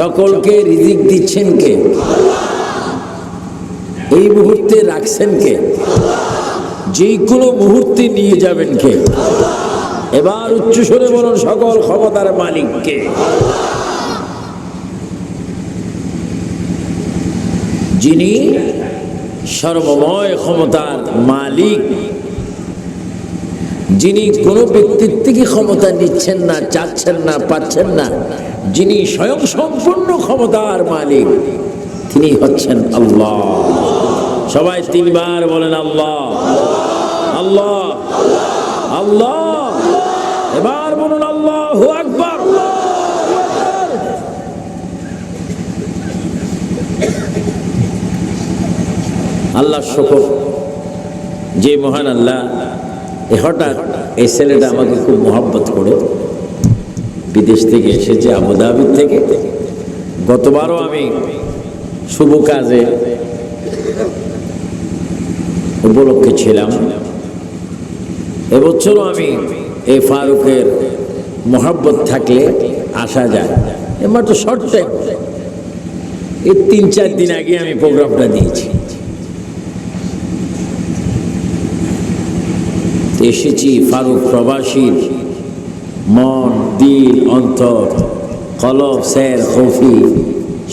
সকলকে রিজিক দিচ্ছেন কে? এই মুহূর্তে রাখছেন কে? যে কোনো মুহূর্তে নিয়ে যাবেন কে? এবার উচ্চস্বরে বলুন, সকল ক্ষমতার মালিককে যিনি সর্বময় ক্ষমতার মালিক। যিনি কোনো ব্যক্তির থেকে ক্ষমতা নিচ্ছেন না, চাচ্ছেন না, পাচ্ছেন না, যিনি স্বয়ং সম্পূর্ণ ক্ষমতার মালিক, তিনি হচ্ছেন আল্লাহ। সবাই তিনবার বলেন আল্লাহ। আল্লাহ। আল্লাহ। এবার বলুন আল্লাহ আকবার। আল্লাহ শকর। যে মহান আল্লাহ হঠাৎ এই ছেলেটা আমাকে খুব মহব্বত করে বিদেশ থেকে এসেছে আবুধাবির থেকে। গতবারও আমি শুভ কাজে উপলক্ষে ছিলাম। এবছরও আমি এই ফারুকের মহাব্বত থাকলে আসা যায়। এমাত্র শর্ট। টাইম এই তিন চার দিন আগে আমি প্রোগ্রামটা দিয়েছি। এসেছি ফারুক প্রবাসীর মন, দিল, অন্তর, কলব, স্যার, কফি,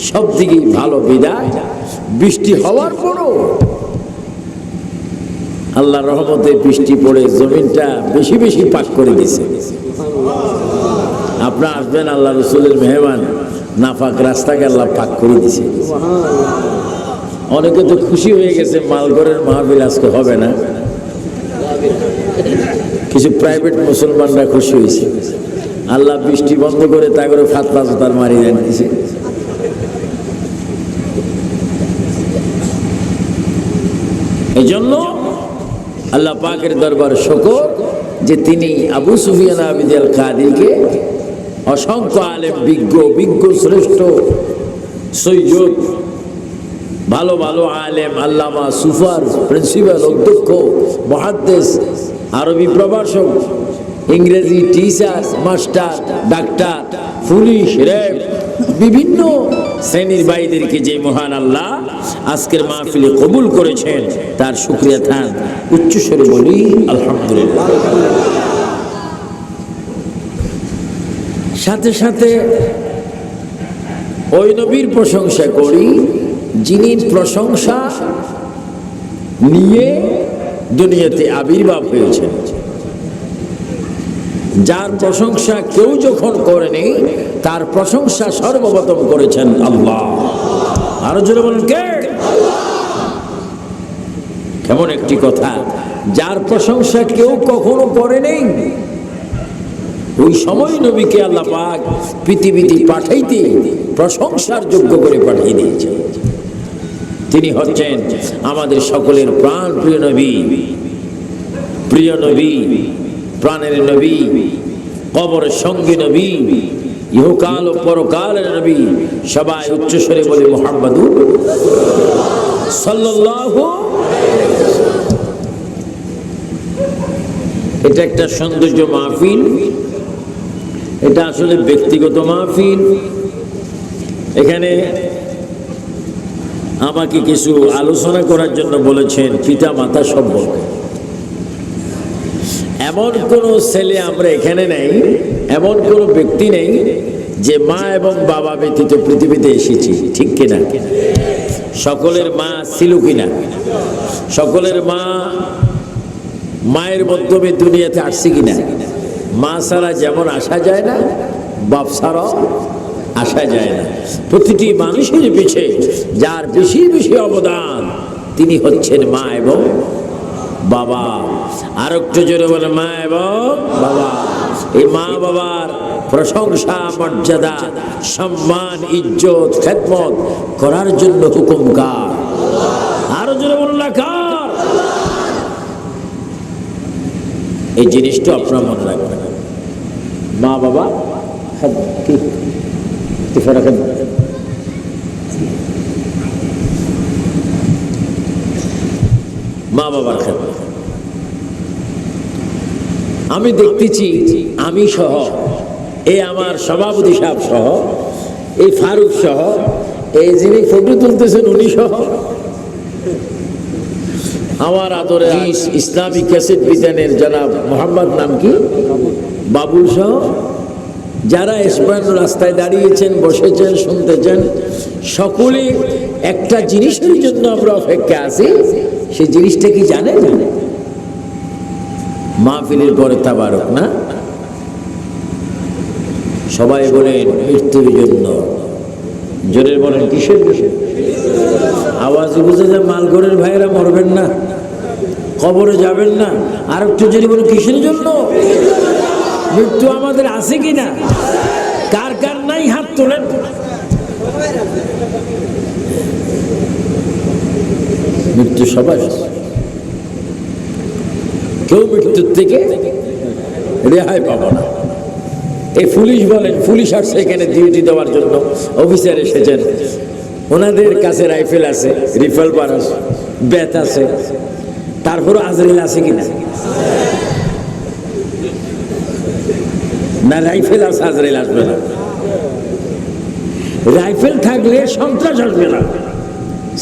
সব দিকেই ভালো বিদায়। বৃষ্টি হওয়ার পরও আল্লাহ রহমতে বৃষ্টি পড়ে, জমিনটা বেশি বেশি পাক করে দিছে। আপনার আসবেন আল্লাহ রসুলের মেহমান, নাফাক রাস্তাকে আল্লাহ পাক করে দিছে। অনেকে তো খুশি হয়ে গেছে মালগড়ের মাহবিল আজকে হবে না। কিছু প্রাইভেট মুসলমানরা খুশি হয়েছে। আল্লাহ বৃষ্টি বন্ধ করে তা করে ফাতলা জোতার মারি দেন দিছে। এই জন্য আল্লাহ পাকের দরবার শকর যে তিনি আবু সুফিয়ান আবিদ আল অসংখ্য আলেম, বিজ্ঞ বিজ্ঞ, শ্রেষ্ঠ সৈয়দ ভালো ভালো আলেম, আল্লামা, সুফার, প্রিন্সিপাল, অধ্যক্ষ, মহাদ্দেশ আরবি প্রভাষক, ইংরেজি teacher master doctor police RAB বিভিন্ন শ্রেণির ভাইদেরকে যে মহান আল্লাহ আজকের মাহফিলে কবুল করেছেন, তার শুক্রিয়া থান। উচ্চস্বরে বলি, আলহামদুলিল্লাহ। সাথে সাথে ওই নবীর প্রশংসা করি, যিনি প্রশংসা নিয়ে দুনিয়াতে আবির্ভাব হয়েছেন যার প্রশংসা কেউ যখন করেনি, তার প্রশংসা সর্বপ্রথম করেছেন আল্লাহ। আরও জোরে কে? কেমন একটি কথা, যার প্রশংসা কেউ কখনো করেনি, ওই সময় নবীকে আল্লাহ পাক পৃথিবীতে পাঠাইতে প্রশংসার যোগ্য করে পাঠিয়ে দিয়েছেন। তিনি হচ্ছেন আমাদের সকলের প্রাণ প্রিয় নবী। প্রিয় নবী, প্রাণের নবী কবরের সঙ্গী নবী, ইহকাল ও পরকালের নবী, সবাই উচ্চস্বরে বলে মোহাম্মদ এটা একটা সৌন্দর্য মাহফিল। এটা আসলে ব্যক্তিগত মাহফিল। এখানে আমাকে কিছু আলোচনা করার জন্য বলেছেন পিতা মাতা সম্পর্কে। এমন কোনো ছেলে আমরা এখানে নেই, এমন কোনো ব্যক্তি নেই যে মা এবং বাবা ব্যতীত পৃথিবীতে এসেছি, ঠিক কিনা? সকলের মা ছিল কিনা? সকলের মা মায়ের মাধ্যমে দুনিয়াতে আসছে কিনা? মা ছাড়া যেমন আসা যায় না, বাপ ছাড়াও আসা যায় না। প্রতিটি মানুষের পিছে যার বেশি বেশি অবদান, তিনি হচ্ছেন মা এবং বাবা। আর একটু জোরে বলে মা এবং বাবা। এই মা বাবার প্রশংসা, মর্যাদা, সম্মান, ইজ্জত, খেদমত করার জন্য হুকুম কার আরও জোরে বলুন না কার এই জিনিসটা আপনার মনে রাখবেন। মা বাবা, খেদমত। খেদমত মা বাবার আমি দেখতেছি, আমি সহ, এ আমার সভাপতি সাহেব সহ এই ফারুক সহ এই যিনি ফটো তুলতেছেন উনি সহ। আমার আদরে ইস- ইসলামী ক্যাসেট বিতানের জনাব মোহাম্মদ নাম কি? বাবুল সহ। যারা এসমান রাস্তায় দাঁড়িয়েছেন, বসেছেন, শুনতেছেন, সকলে একটা জিনিসের জন্য আমরা অপেক্ষা আছি সেই জিনিসটা কি জানে? জানেন মাহফিলের পরে তাবারক, না? সবাই বলেন মৃত্যুর জন্য। জোরে বলেন, কিসের বিষয় আওয়াজ বুঝে যে মালগড়ের ভাইয়েরা মরবেন না। কবরে যাবেন না। আর একটু যদি বলেন, কিসের জন্য? মৃত্যু আমাদের আছে কি না কার কার নাই হাত তোলেন? মৃত্যু সবাই কেউ মৃত্যুর থেকে রেহাই পাবো না। এই পুলিশ বলেন, পুলিশ আসছে এখানে ডিউটি দেওয়ার জন্য। অফিসার এসেছেন। ওনাদের কাছে রাইফেল আছে রিফলভার আছে ব্যাত আছে। তারপরও আজরিল আছে কিনা? না, রাইফেল আছে আজরিল আসবে না। রাইফেল থাকলে সন্ত্রাস আসবে না।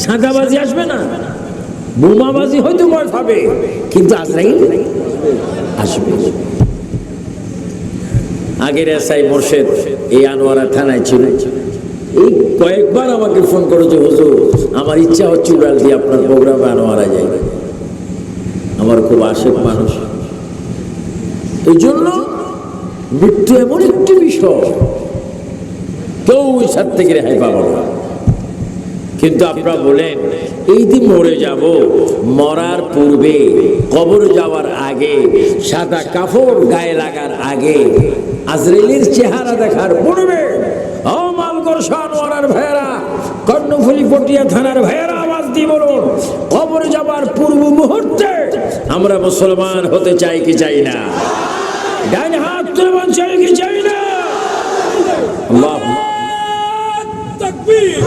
সাদাবাজি আসবে না। বোমাবাজি হয়তো ভয় পাবে কিন্তু আজরাইল আসবে। আগের এসআই মোর্শেদ এই আনোয়ারা থানায় ছিল। এই কয়েকবার আমাকে ফোন করেছে, হুজুর, আমার ইচ্ছা হচ্ছে উড়াল দিয়ে আপনার প্রোগ্রামে আনোয়ারা যাই। আমার খুব আশেক মানুষ। এই জন্য মৃত্যু এমন একটি বিষয়। কেউ ইচ্ছার থেকে রেহাই পাবো না। কিন্তু আপনারা বলেন, এই দিন মরে যাব, মরার পূর্বে কবর যাওয়ার আগে, সাদা কাপড় গায়ে লাগার আগে আজরেলের চেহারা দেখার পূর্বে কর্ণফুলি পটিয়া থানার ভাইয়েরা আওয়াজ দিয়ে কবর যাবার পূর্ব মুহূর্তে আমরা মুসলমান হতে চাই কি চাই না? ডাইন মুসলমান চাই কি চাই না? আল্লাহ। তাকবীর।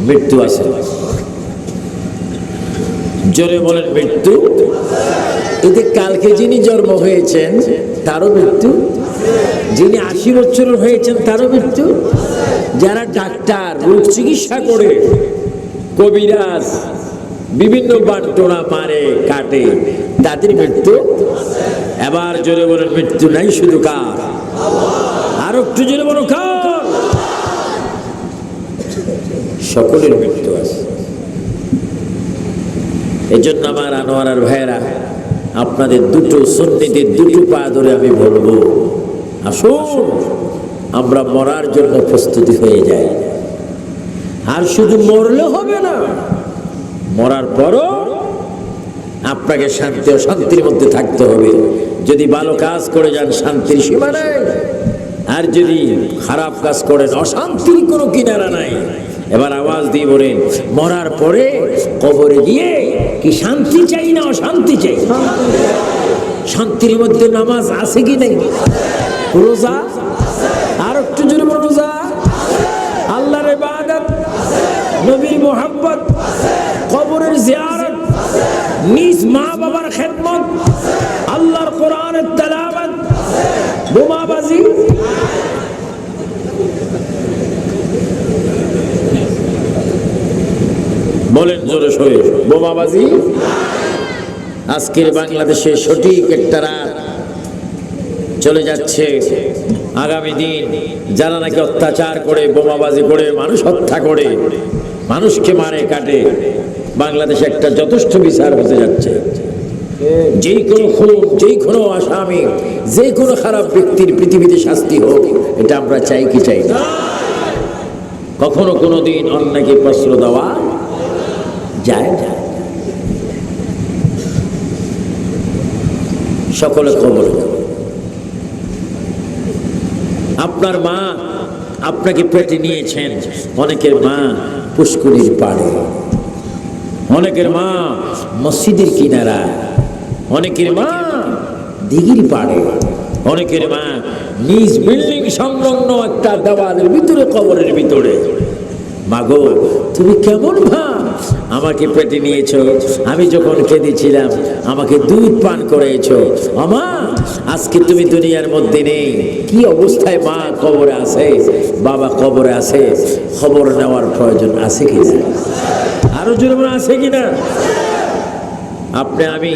মৃত্যু আছে। জোরে বলেন মৃত্যু। এতে কালকে যিনি জন্ম হয়েছেন তারও মৃত্যু। যিনি আশি বছরের হয়েছেন তারও মৃত্যু। যারা ডাক্তার রোগ চিকিৎসা করে কবিরাজ বিভিন্ন বান্টনা মারে, কাটে। তাদের মৃত্যু, এবার জোরে বলেন, মৃত্যু নাই শুধু কার? আর একটু জোরে বলো, কার? সকলের মৃত্যু আছে। এই জন্য আমার আনোয়ারার ভাইয়েরা, আপনাদের দুটো সন্নিধির দুটো পা ধরে আমি বলব, আসুন, আমরা মরার জন্য প্রস্তুতি হয়ে যাই। আর শুধু মরলে হবে না, মরার পরও আপনাকে শান্তি ও শান্তির মধ্যে থাকতে হবে। যদি ভালো কাজ করে যান শান্তির সীমা নাই আর যদি খারাপ কাজ করেন অশান্তির কোনো কিনারা নাই। এবার আওয়াজ দিয়ে বলেন, মরার পরে কবরে গিয়ে কি শান্তি চাই না অশান্তি চাই? শান্তির মধ্যে নামাজ আছে কি নেই? রোজা নিজ মা বাবার খেদমত, আল্লাহর কোরআনের তেলাওয়াত, বোমাবাজি। বলেন জোরে সরে বোমাবাজি? আজকের বাংলাদেশে সঠিক একটা রাত চলে যাচ্ছে। আগামী দিন যারা নাকি অত্যাচার করে, বোমাবাজি করে, মানুষ হত্যা করে, মানুষকে মারে, কাটে। বাংলাদেশে একটা যথেষ্ট বিচার হতে যাচ্ছে। যেই কোনো খুন যেই কোনো আসামি, যে কোনো খারাপ ব্যক্তির পৃথিবীতে শাস্তি হোক, এটা আমরা চাই কি চাই না? কখনো কোনো দিন অন্যকে প্রশ্ন দেওয়া যায় যায় সকলে খবর আপনার মা আপনাকে পেটে নিয়েছেন, অনেকের মা পুষ্করির পাড়ে। অনেকের মা মসজিদের কিনারা, অনেকের মা দিঘির পাড়ে, অনেকের মা নিজ বিল্ডিং সংলগ্ন একটা দেওয়ালের ভিতরে, কবরের ভিতরে। মাগো তুমি কেমন ভা আমাকে পেটে নিয়েছো, আমি যখন কেঁদেছিলাম আমাকে দুধ পান করেছ। আমা আজকে তুমি দুনিয়ার মধ্যে নেই। কি অবস্থায় মা কবরে আছে? বাবা কবরে আছে, খবর নেওয়ার প্রয়োজন আছে কিনা? আরও জোরে বলে আছে কিনা? আপনি, আমি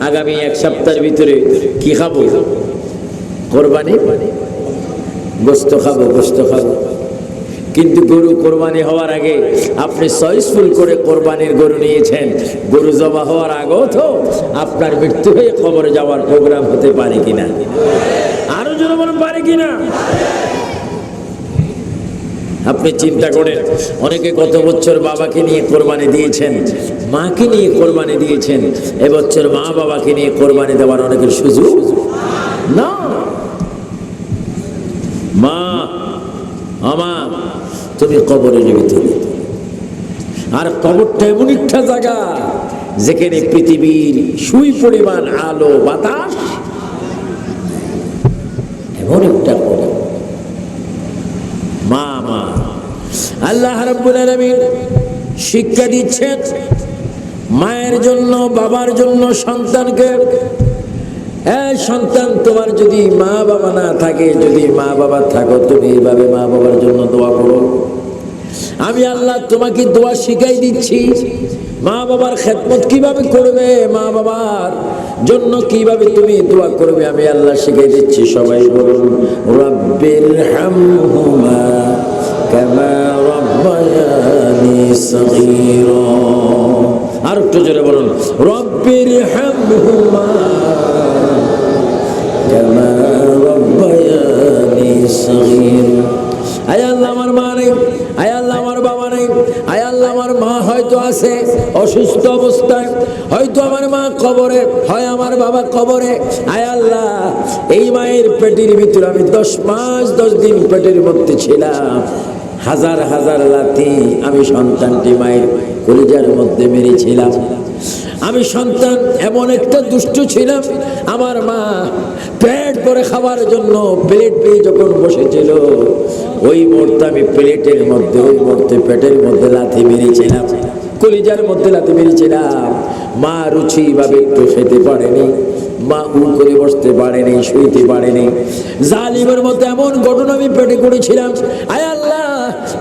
আগামী এক সপ্তাহের ভিতরে কি খাব? কোরবানি? গোস্ত খাব গোস্ত খাব। কিন্তু গরু কোরবানি হওয়ার আগে আপনি চয়েসফুল করে কোরবানির গরু নিয়েছেন। গরু জবা হওয়ার আগেও তো আপনার মৃত্যু হয়ে কবরে যাওয়ার প্রোগ্রাম হতে পারে কিনা? আরও বলেন, পারে কিনা? আপনি চিন্তা করেন, অনেকে কত বছর বাবাকে নিয়ে কোরবানি দিয়েছেন, মাকে নিয়ে কোরবানি দিয়েছেন, এবছর মা বাবাকে নিয়ে কোরবানি দেওয়ার অনেকের সুযোগ? না। মা, আমা, তুমি কবরের ভিতরে। আর কবরটা এমন একটা জায়গা, যেখানে পৃথিবীর সুই পরিমাণ আলো, বাতাস, এমন একটা কবর মা মা আল্লাহ রাব্বুল আলামিন শিক্ষা দিচ্ছেন মায়ের জন্য, বাবার জন্য, সন্তানকে। হ্যাঁ সন্তান, তোমার যদি মা বাবা না থাকে, যদি মা বাবা থাকো, তুমি এইভাবে মা বাবার জন্য দোয়া করো। আমি আল্লাহ তোমাকে দোয়া শিখাই দিচ্ছি। মা বাবার খেদমত কীভাবে করবে, মা বাবার জন্য কীভাবে তুমি দোয়া করবে, আমি আল্লাহ শিখাই দিচ্ছি। সবাই বলুন রব্বির হামহুমা কামা রব্বায়ানি সগীরা আর একটু জোরে বলুন রব্বির হামহুমা কামা রব্বায়ানি সগীরা আয় আল্লাহ, আমার মা নেই, আয় আল্লাহ, আমার বাবা নেই, আয় আল্লাহ, আমার মা হয়তো আছে অসুস্থ অবস্থায়, হয়তো আমার মা কবরে, হয় আমার বাবা কবরে। আয় আল্লাহ, এই মায়ের পেটের ভিতরে আমি দশ মাস, দশ দিন পেটের মধ্যে ছিলাম। হাজার হাজার লাথি আমি সন্তানটি মায়ের কলিজার মধ্যে মেরেছিলাম। আমি সন্তান, এমন একটা দুষ্ট ছিলাম। আমার মা পেট করে খাওয়ার জন্য প্লেট পেয়ে যখন বসেছিল, ওই মুহূর্তে আমি প্লেটের মধ্যে, ওই মুহূর্তে পেটের মধ্যে লাথি মেরেছিলাম। কলিজার মধ্যে লাথি মেরেছিলাম। মা রুচি ভাবে একটু খেতে পারেনি। মা উ করে বসতে পারেনি, শুইতে পারেনি। জালিমের মধ্যে এমন ঘটনা আমি পেটে করেছিলাম। আয় আল্লাহ!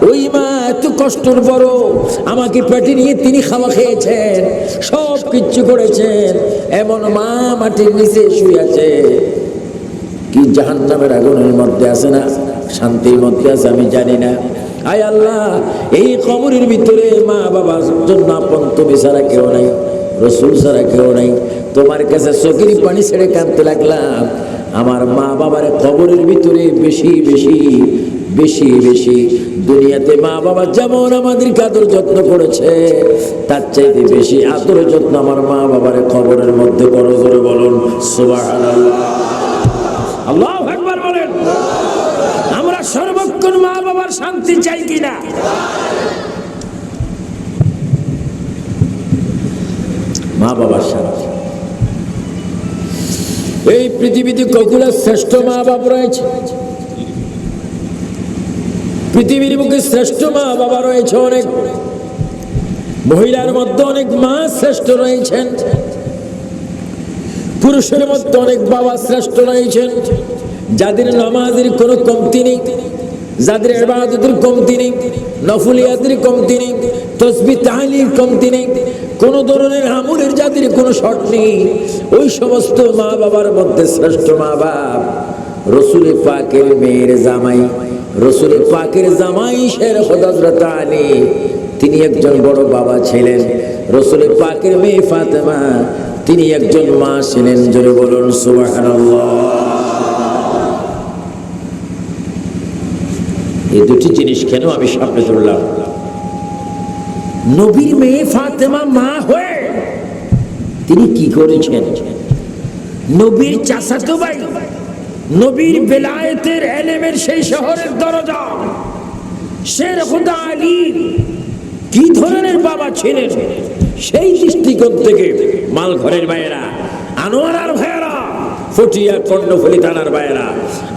ওই মা এত কষ্টর বড় আমাকে পেটে নিয়ে তিনি খাওয়া খেয়েছেন, সব কিচ্ছু করেছেন। এমন মা মাটির নিচে শুয়ে আছে। কি জাহান নামের আগুনের মধ্যে আছে না? শান্তির মধ্যে আছে, আমি জানি না। আয় আল্লাহ, এই কবরের ভিতরে মা বাবার জন্য আপন তুমি ছাড়া কেউ নাই, রসুল ছাড়া কেউ নাই। তোমার কাছে চোখের পানি ছেড়ে কাঁদতে লাগলাম। আমার মা বাবার কবরের ভিতরে বেশি বেশি বেশি বেশি দুনিয়াতে মা বাবা যেমন আমাদেরকে আদর যত্ন করেছে, তার চাইতে বেশি আদর যত্ন আমার মা বাবার কবরের মধ্যে করো করে বলুন বলেন, আমরা সর্বক্ষণ মা বাবার শান্তি চাই কিনা? মা বাবার শান্তি। এই পৃথিবীতে কগুলা শ্রেষ্ঠ মা বাপ রয়েছে? পৃথিবীর বুকে শ্রেষ্ঠ মা বাবা রয়েছে অনেক। মহিলার মধ্যে অনেক মা শ্রেষ্ঠ রয়েছেন। পুরুষের মধ্যে অনেক বাবা শ্রেষ্ঠ রয়েছেন। যাদের নামাজের কোনো কমতি নেই, যাদের এবাদতের কমতি নেই, নফুলিয়াতের কমতি নেই, তসবি তাহলির কমতি নেই, কোন ধরনের আমলের যাদের কোনো শট নেই, ওই সমস্ত মা বাবার মধ্যে শ্রেষ্ঠ মা বাপ। রসুল পাকের মেয়ের জামাই। রসুল পাকের জামাই শের হজরত আলী তিনি একজন বড় বাবা ছিলেন। রসুল পাকের মেয়ে ফাতেমা, তিনি একজন মা ছিলেন। জোরে বলুন, সুবহানাল্লাহ। এই দুটি জিনিস কেন আমি সামনে তুললাম নবীর মেয়ে ফাতেমা মা হয়ে তিনি কি করেছেন? নবীর চাচাতো ভাই নবীর বেলায়েতের এলেমের সেই শহরের দরজা। শের খুদা আলী কি ধরনের বাবা ছিলেন? সেই দৃষ্টিকোণ থেকে মাল ঘরের ভাইয়েরা, আনোয়ারার ভাইয়েরা, ফটিয়া কর্ণফুলি থানার বাইরা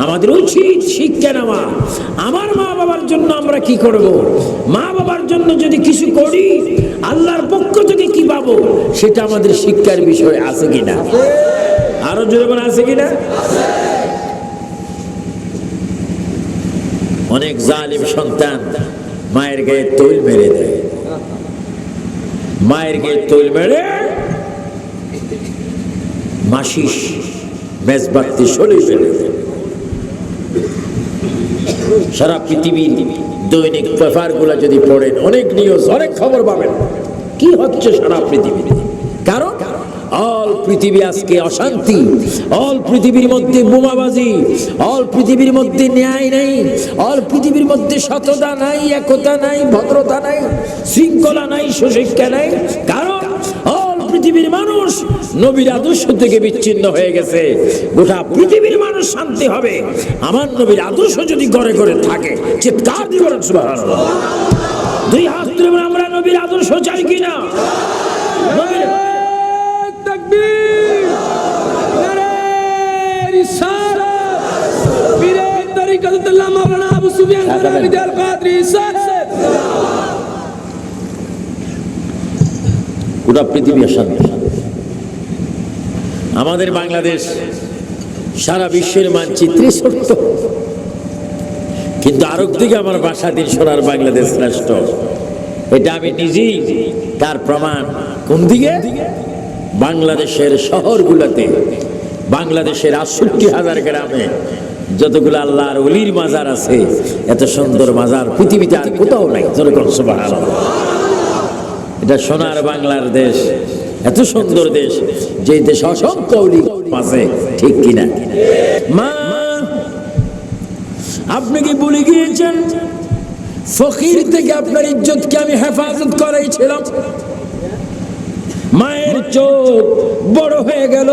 আমাদের উচিত শিক্ষা নেওয়া। আমার মা বাবার জন্য আমরা কি করব? মা বাবার জন্য যদি কিছু করি, আল্লাহর পক্ষ থেকে কি পাবো? সেটা আমাদের শিক্ষার বিষয় আছে কিনা? আরও বলে আছে কিনা? অনেক জালিম সন্তান মায়ের গায়ে তৈল মেরে দেয়। মায়ের গায়ে তৈল মেরে মাসিস মেজবাতি মেরে দেয়। সারা পৃথিবীর দৈনিক পেপারগুলো যদি পড়েন, অনেক নিউজ অনেক খবর পাবেন। কি হচ্ছে সারা পৃথিবীতে? অল পৃথিবী আজকে অশান্তি, অল পৃথিবীর মধ্যে বোমাবাজি, অল পৃথিবীর মধ্যে ন্যায় নেই, অল পৃথিবীর মধ্যে সততা নাই, একতা নাই, ভদ্রতা নাই, শৃঙ্খলা নাই, সুশিক্ষা নাই। কারণ অল পৃথিবীর মানুষ নবীর আদর্শ থেকে বিচ্ছিন্ন হয়ে গেছে। গোটা পৃথিবীর মানুষ শান্তি হবে। আমার নবীর আদর্শ যদি ঘরে ঘরে থাকে, চিৎকার দিবেন দুই হাত আমরা নবীর আদর্শ চাই কিনা? আমাদের বাংলাদেশ সারা বিশ্বের মানচিত্রে ছোট্ট কিন্তু আরব দিকে আমার বাসা দিন সোনার বাংলাদেশ শ্রেষ্ঠ। এটা আমি নিজেই তার প্রমাণ। কোন দিকে? বাংলাদেশের শহরগুলোতে, বাংলাদেশের আটষট্টি হাজার গ্রামে যতগুলো আল্লাহর অলির মাজার আছে, এত সুন্দর মাজার পৃথিবীতে আর কোথাও নাই। এটা সোনার বাংলার দেশ, এত সুন্দর দেশ, যে দেশ অসংখ্য অলি আছে, ঠিক কিনা? মা, আপনি কি বলে গিয়েছেন? ফকির থেকে আপনার ইজ্জতকে আমি হেফাজত করাইছিলাম। মায়ের চোখ বড় হয়ে গেল।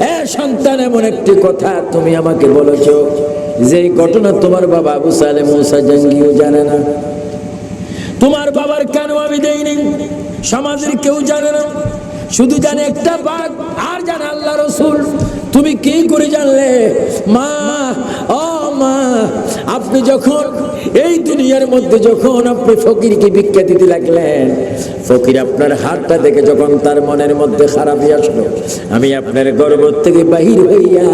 এ সন্তান, এমন একটি কথা তুমি আমাকে বলেছ যে ঘটনা তোমার বাবা আবু সালে মুসা জাঙ্গিও জানে না। তোমার বাবার কেন আমি দেইনি? সমাজের কেউ জানে না। শুধু জানে একটা বাঘ, আর জানে আল্লাহ রসুল। তুমি কি করে জানলে? মা মা আপনি যখন এই দুনিয়ার মধ্যে যখন আপনি ফকিরকে ভিক্ষা দিতে লাগলেন, ফকির আপনার হাতটা দেখে যখন তার মনের মধ্যে খারাপই আসলো, আমি আপনার গর্ব থেকে বাহির হইয়া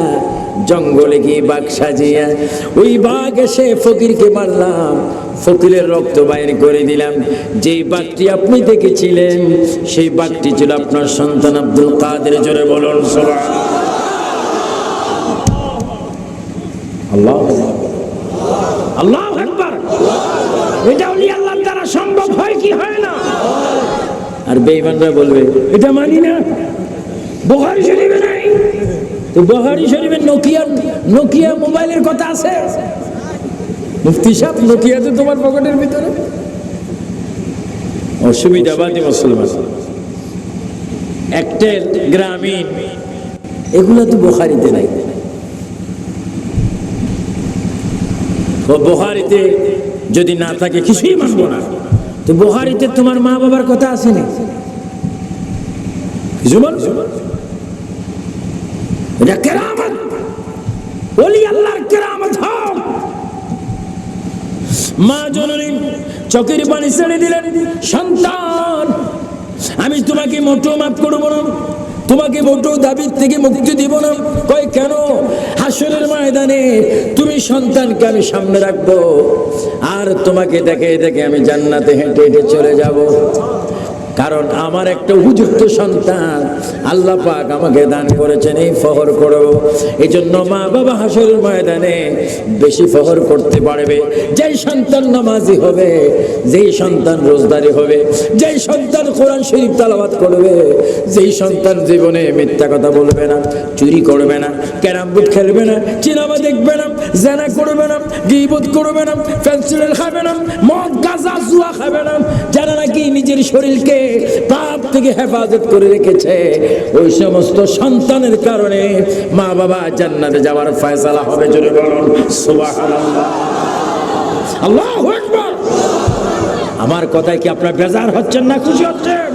জঙ্গলে গিয়ে বাঘ সাজিয়া ওই বাঘ এসে ফকিরকে মারলাম, ফকিরের রক্ত বাইর করে দিলাম। যেই বাঘটি আপনি দেখেছিলেন, সেই বাঘটি ছিল আপনার সন্তান আব্দুল কাদের, জোরে বলুন সবাই আল্লাহ? আল্লাহ একবার এটা অলি আল্লাহর দ্বারা সম্ভব হয় কি হয় না? আর বেঈমানরা বলবে এটা মানি না। বুখারী শরীফে নাই? তো বুখারী শরীফে নোকিয়া নোকিয়া মোবাইলের কথা আছে? মুফতি সাহেব নোকিয়া তো তোমার পকেটের ভিতরে? অসুবিধাবাদী মুসলমান। একটেল গ্রামীণ এগুলো তো বোখারিতে নাই। বোহারিতে যদি না থাকে কিছুই মানবো না। তো বোহারিতে তোমার মা বাবার কথা আসেনি কিছু সন্তান, আমি তোমাকে মোটো মাফ করব না। তোমাকে মোটো দাবির থেকে মুক্তি দিব না। কয়, কেন? হাসরের ময়দানে তুমি সন্তানকে আমি সামনে রাখব। আর তোমাকে দেখে দেখে আমি জান্নাতে হেঁটে হেঁটে চলে যাব। কারণ আমার একটা উপযুক্ত সন্তান। আল্লাহ পাক আমাকে দান করেছেন এই ফহর করব এই জন্য মা বাবা হাসর ময়দানে বেশি ফহর করতে পারবে। যেই সন্তান নামাজি হবে, যেই সন্তান রোজদারি হবে, যেই সন্তান কোরআন শরীফ তালাবাত করবে, যেই সন্তান জীবনে মিথ্যা কথা বলবে না, চুরি করবে না, ক্যারাম বোর্ড খেলবে না সিনেমা দেখবে না জানা করবে না, গিবত করবে না পেন্সিল খাবে না, মদ, গাঁজা, জুয়া খাবে না। যারা নাকি নিজের শরীরকে পাপ থেকে হেফাজত করে রেখেছে, ওই সমস্ত সন্তানের কারণে মা বাবা জান্নাতে যাওয়ার ফয়সালা হবে, জোরে বলুন, সুবহানাল্লাহ। আল্লাহু আকবার। আমার কথায় কি আপনার বেজার হচ্ছেন না খুশি হচ্ছেন?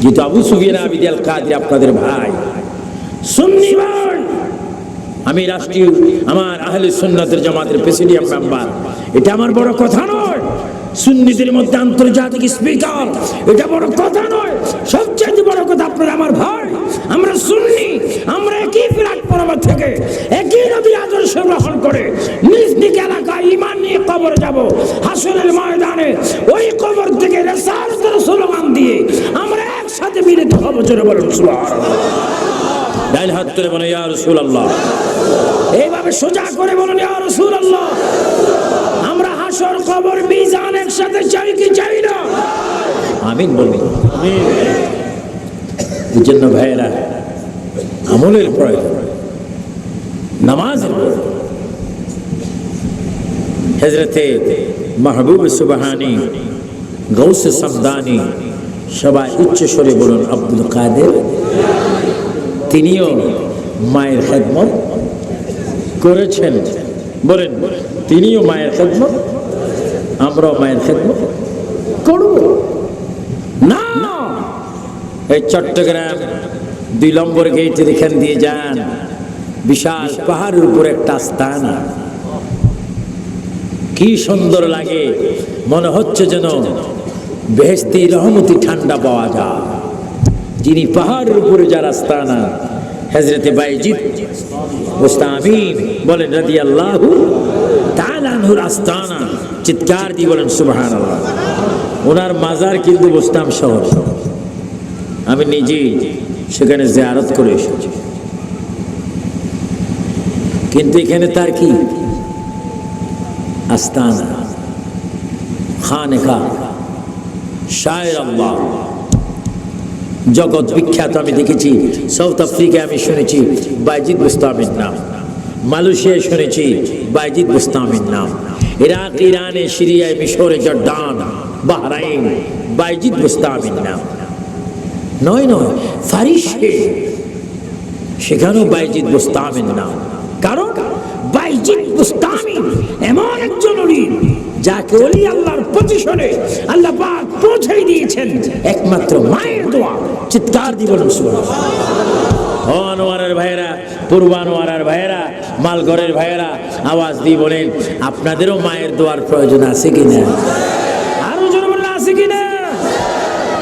যেহেতু আবু সুফিয়ান আবিদ আল কাদের আপনাদের ভাই সুন্নি আমি রাষ্ট্রীয়, আমার আহলে সুন্নাতের জামাতের প্রেসিডিয়াম মেম্বার। এটা আমার বড় কথা নয়। সুন্নিদের মধ্যে আন্তর্জাতিক স্পিকার, এটা বড় কথা নয়। সবচেয়ে বড় কথা আপনারা আমার ভাই, আমরা সুন্নি, আমরা একই প্ল্যাটফর্ম থেকে, একই নদী আদর্শ গ্রহণ করে নিজ নিজ এলাকায় ইমান নিয়ে কবর যাব। হাসনের ময়দানে ওই কবর থেকে রেসালতের স্লোগান দিয়ে আমরা একসাথে মিলিত হব, জোরে বলুন সুবহানাল্লাহ। ডাইল হাত করে বলে, ইয়া রাসূলুল্লাহ। এইভাবে সোজা করে বলুন, ইয়া রাসূলুল্লাহ। আমরা হাসর কবর মিজান একসাথে চাই কি চাই না? আমিন বলুন এই জন্য ভাইয়েরা, আমলের প্রয়োজন, নামাজের প্রয়োজন। হজরতে মাহবুব সুবাহানি গৌসে সামদানি সবাই উচ্চ স্বরে বলুন, আব্দুল কাদের? তিনিও মায়ের খেদমত করেছেন। বলেন, তিনিও মায়ের খেদমত, আমরাও মায়ের খেদমত করব। না! এই চট্টগ্রাম দুই নম্বর গেটের এখান দিয়ে যান। বিশাল পাহাড়ের উপর একটা স্থান কি সুন্দর লাগে, মনে হচ্ছে যেন বেহেস্তি রহমতি ঠান্ডা পাওয়া যায়। যিনি পাহাড়ের উপরে যার আস্তানা হজরতে বাইজিদ মুস্তামিন বলেন রাদি আল্লাহ তালানহুর আস্তানা চিৎকার দিয়ে বলেন সুবহান আল্লাহ ওনার মাজার কিন্তু বুস্তাম শহর। আমি নিজেই সেখানে জিয়ারত করে এসেছি। কিন্তু এখানে তার কি? আস্তানা। খানেখা। শায়ের আল্লাহ জগৎ বিখ্যাত আমি দেখেছি, সাউথ আফ্রিকায় আমি শুনেছি, বাইজিদ বুস্তামির নাম। মালয়েশিয়ায় শুনেছি, বাইজিদ বুস্তামির নাম। ইরাক, ইরানে, সিরিয়ায়, মিশরে, জর্ডান, বাহরাইন, বাইজিদ বুস্তামির নাম। নয় নয় ফারিসে সেখানেও বাইজিদ বুস্তামির নাম। কারণ? বুস্তামি এমন একজন যাকে অলি আল্লাহর আল্লাহ দিয়েছেন। একমাত্র মায়ের চিৎকার মালঘরের ভাইয়েরা, আওয়াজ দিয়ে বলেন, আপনাদেরও মায়ের দোয়ার প্রয়োজন আছে কিনা?